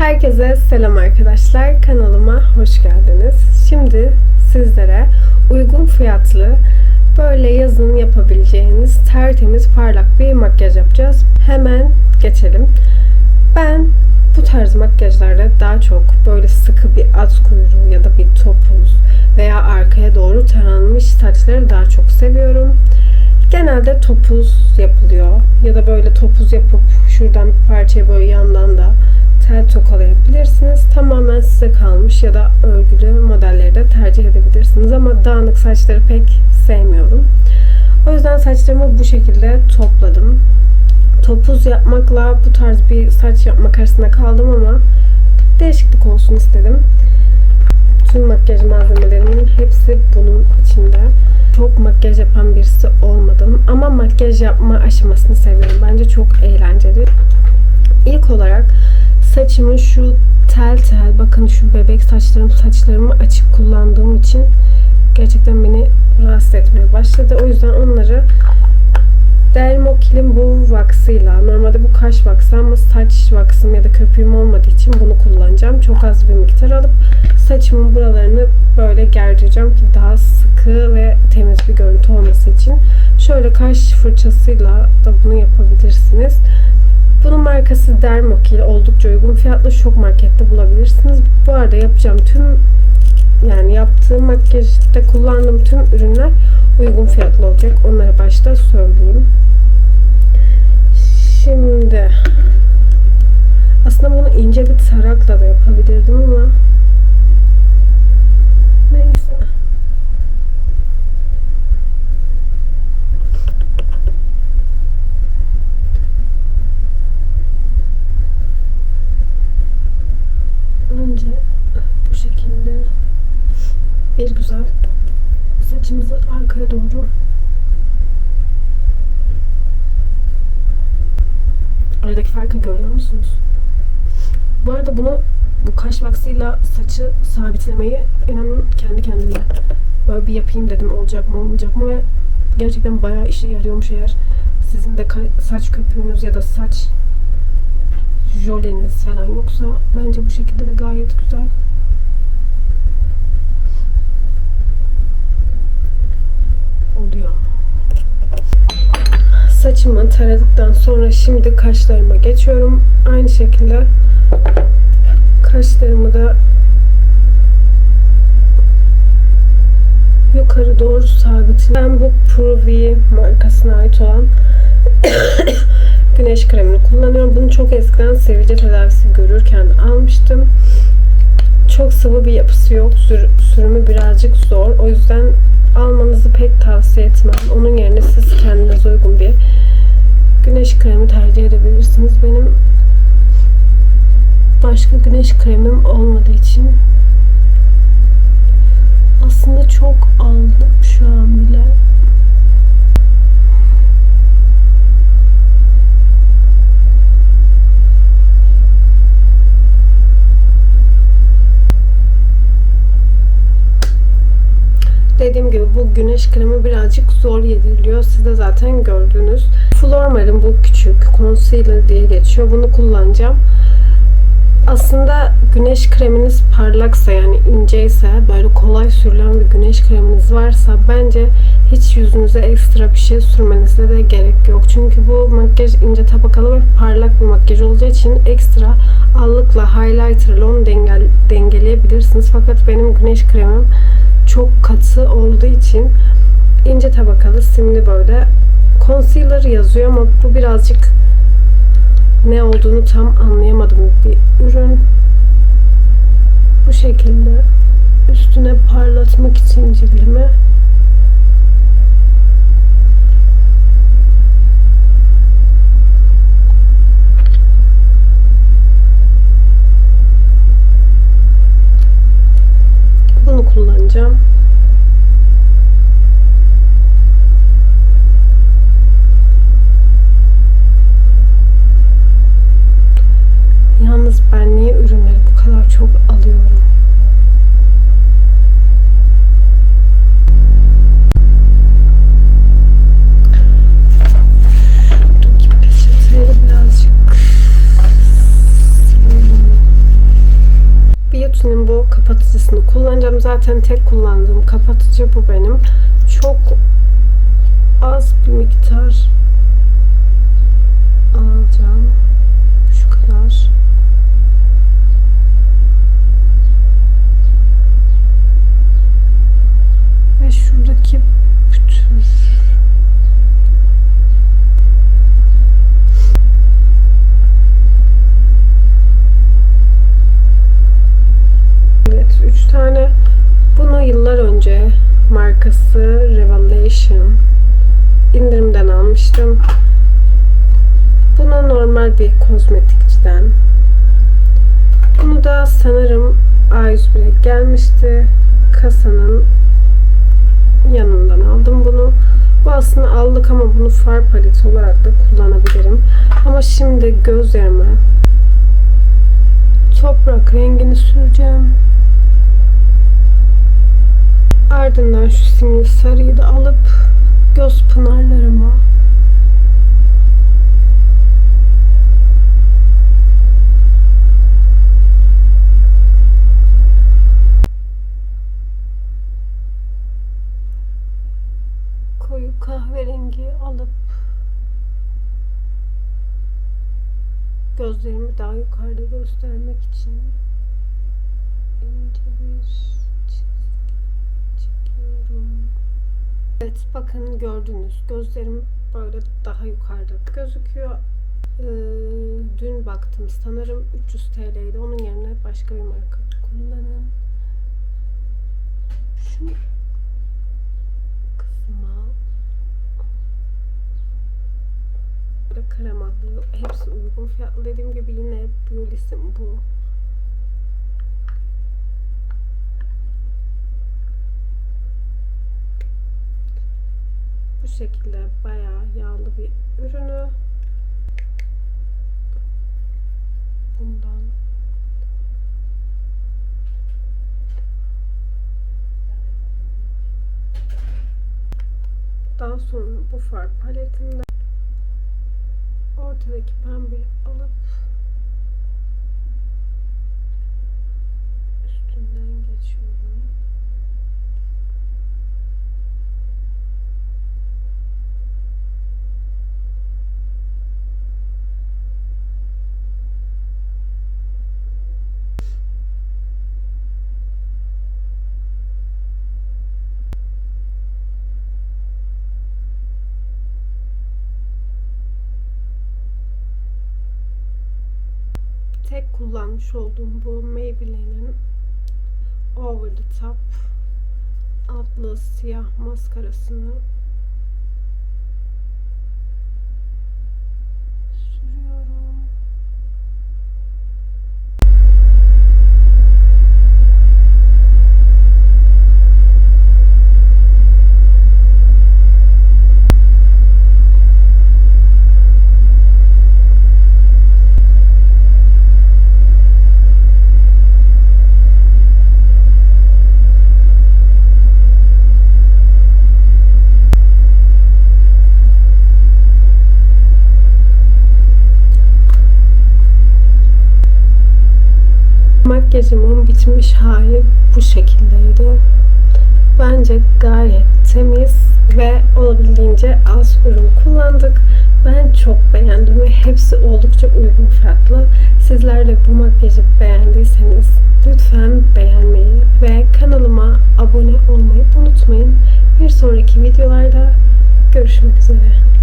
Herkese selam arkadaşlar. Kanalıma hoş geldiniz. Şimdi sizlere uygun fiyatlı böyle yazın yapabileceğiniz tertemiz parlak bir makyaj yapacağız. Hemen geçelim. Ben bu tarz makyajlarda daha çok böyle sıkı bir at kuyruğu ya da bir topuz veya arkaya doğru taranmış saçları daha çok seviyorum. Genelde topuz yapılıyor ya da böyle topuz yapıp şuradan bir parçayı böyle yandan da tel tokalayabilirsiniz. Tamamen size kalmış ya da örgülü modelleri de tercih edebilirsiniz ama dağınık saçları pek sevmiyorum. O yüzden saçlarımı bu şekilde topladım. Topuz yapmakla bu tarz bir saç yapmak arasında kaldım ama değişiklik olsun istedim. Tüm makyaj malzemelerimin hepsi bunun içinde. Çok makyaj yapan birisi olmadım ama makyaj yapma aşamasını seviyorum. Bence çok eğlenceli. İlk olarak saçımı şu tel tel bakın şu bebek saçlarım saçlarımı açık kullandığım için gerçekten beni rahatsız etmeye başladı. O yüzden onları Dermokil'in bu vaksıyla normalde bu kaş vaksı ama saç vaksım ya da köpüğüm olmadığı için bunu kullanacağım. Çok az bir miktar alıp saçımın buralarını böyle gerdireceğim ki daha sıkı ve temiz bir görüntü olması için. Şöyle kaş fırçasıyla da bunu yapabilirsiniz. Markası Dermokil. Oldukça uygun fiyatlı. Şok markette bulabilirsiniz. Bu arada yapacağım tüm yani yaptığım makyajda kullandığım tüm ürünler uygun fiyatlı olacak. Onları başta söyleyeyim. Şimdi aslında bunu ince bir tarakla da yapabilirdim ama neyse. Önce bu şekilde bir güzel saçımızı arkaya doğru aradaki farkı görüyor musunuz? Bu arada bunu bu kaş vaksıyla saçı sabitlemeyi inanın kendi kendime böyle bir yapayım dedim olacak mı olmayacak mı ve gerçekten bayağı işe yarıyormuş eğer sizin de saç köpüğünüz ya da saç jöleniz falan yoksa bence bu şekilde de gayet güzel. Saçımı taradıktan sonra şimdi kaşlarıma geçiyorum. Aynı şekilde kaşlarımı da yukarı doğru sabitledim. Ben bu Pruvi markasına ait olan güneş kremini kullanıyorum. Bunu çok eskiden sivilce tedavisi görürken almıştım. Çok sıvı bir yapısı yok. Sür- sürümü birazcık zor. O yüzden almanızı pek tavsiye etmem. Onun yerine siz güneş tercih edebilirsiniz. Benim başka güneş kremim olmadığı için aslında çok aldım şu an bile. Dediğim gibi bu güneş kremi birazcık zor yediriliyor. Siz de zaten gördünüz. Flormar'ın bu küçük concealer diye geçiyor. Bunu kullanacağım. Aslında güneş kreminiz parlaksa yani inceyse böyle kolay sürülen bir güneş kreminiz varsa bence hiç yüzünüze ekstra bir şey sürmenize de gerek yok. Çünkü bu makyaj ince tabakalı ve parlak bir makyaj olacağı için ekstra allıkla highlighterla onu dengel, dengeleyebilirsiniz. Fakat benim güneş kremim çok katı olduğu için ince tabakalı simli böyle concealer yazıyor ama bu birazcık ne olduğunu tam anlayamadım bir ürün. Bu şekilde üstüne parlatmak için cildime bunu kullanacağım. Yalnız ben niye ürünleri bu kadar çok alıyorum? Şuradaki peçeteyi birazcık silelim. Lucy'nin bu kapatıcısını kullanacağım. Zaten tek kullandığım kapatıcı bu benim. Çok az bir miktar alacağım. Şu kadar. Ve şuradaki pütür. Evet, üç tane. Yıllar önce markası Revelation indirimden almıştım. Bunu normal bir kozmetikçiden. Bunu da sanırım A101'e gelmişti. Kasanın yanından aldım bunu. Bu aslında aldık ama bunu far paleti olarak da kullanabilirim. Ama şimdi gözlerime toprak rengini süreceğim. Ardından şu simli sarıyı da alıp göz pınarlarıma koyu kahverengi alıp gözlerimi daha yukarıda göstermek için ince bir Evet bakın gördünüz gözlerim böyle daha yukarıda gözüküyor. Ee, dün baktım sanırım 300 TL'ydi. Onun yerine başka bir marka kullanın. Şu kısma böyle kremalı hepsi uygun fiyatlı dediğim gibi yine Biolis'in bu şekilde bayağı yağlı bir ürünü. Bundan. Daha sonra bu far paletinden ortadaki pembe alıp üstünden geçiyorum. Kullanmış olduğum bu Maybelline'in Over the Top adlı siyah maskarasını Makyajımın bitmiş hali bu şekildeydi. Bence gayet temiz ve olabildiğince az ürün kullandık. Ben çok beğendim ve hepsi oldukça uygun fiyatlı. Sizler de bu makyajı beğendiyseniz lütfen beğenmeyi ve kanalıma abone olmayı unutmayın. Bir sonraki videolarda görüşmek üzere.